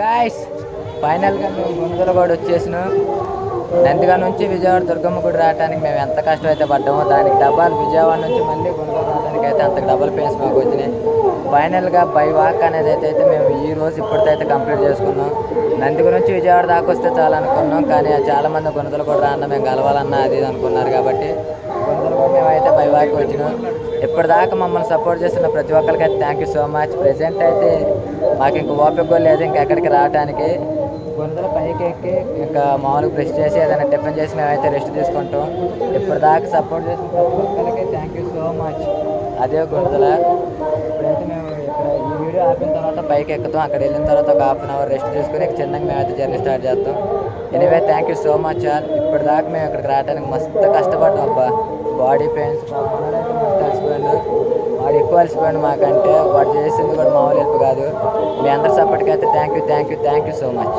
Guys ఫైనల్గా మేము గుంజలగూడ వచ్చేసిన. నందిగా నుంచి విజయవాడ దుర్గమ్మ గుడి రావడానికి మేము ఎంత కష్టం అయితే పడ్డామో దానికి డబ్బాలు విజయవాడ నుంచి మళ్ళీ గుంటూరు రావడానికి అయితే అంత డబల్ పెయిన్స్ మాకు వచ్చినాయి. ఫైనల్గా బై వాక్ అనేది అయితే అయితే మేము ఈ రోజు ఇప్పటికైతే కంప్లీట్ చేసుకున్నాం. నంది నుంచి విజయవాడ దాకా వస్తే చాలా అనుకున్నాం కానీ చాలా మంది కూడా రాన్న మేము కలవాలన్నా అది అనుకున్నారు కాబట్టి మేమైతే బై వాక్ వచ్చినాం. ఇప్పటిదాకా మమ్మల్ని సపోర్ట్ చేస్తున్న ప్రతి ఒక్కరికి అయితే thank you so much present అయితే మాకు ఇంక ఓపిక లేదు ఇంకా ఎక్కడికి రావడానికి కొందరు పైకి ఎక్కి ఇంకా మామూలుగా బ్రష్ చేసి ఏదైనా టిఫిన్ చేసి మేమైతే రెస్ట్ తీసుకుంటాం. ఇప్పటిదాకా సపోర్ట్ చేసిన ప్రతి ఒక్కరికి థ్యాంక్ యూ సో మచ్ అదే గుంటల ఇప్పుడైతే మేము ఇక్కడ ఈ వీడియో ఆపిన తర్వాత బైక్ ఎక్కుతాం. అక్కడ వెళ్ళిన తర్వాత ఒక హాఫ్ అన్ అవర్ రెస్ట్ తీసుకుని చిన్నగా చిన్నగా అయితే జర్నీ స్టార్ట్ చేస్తాం. Anyway thank you so much all ఇప్పటిదాకా మేము ఇక్కడికి రావడానికి మస్తు కష్టపడ్డాం అబ్బా. బాడీ పెయిన్స్ మనోడైతే వాడు ఎక్కువ అలసిపోయాడు మాకంటే. వాడు చేసింది కూడా మామూలు హెల్ప్ కాదు. మీ అందరి సపోర్ట్కి అయితే thank you thank you thank you so much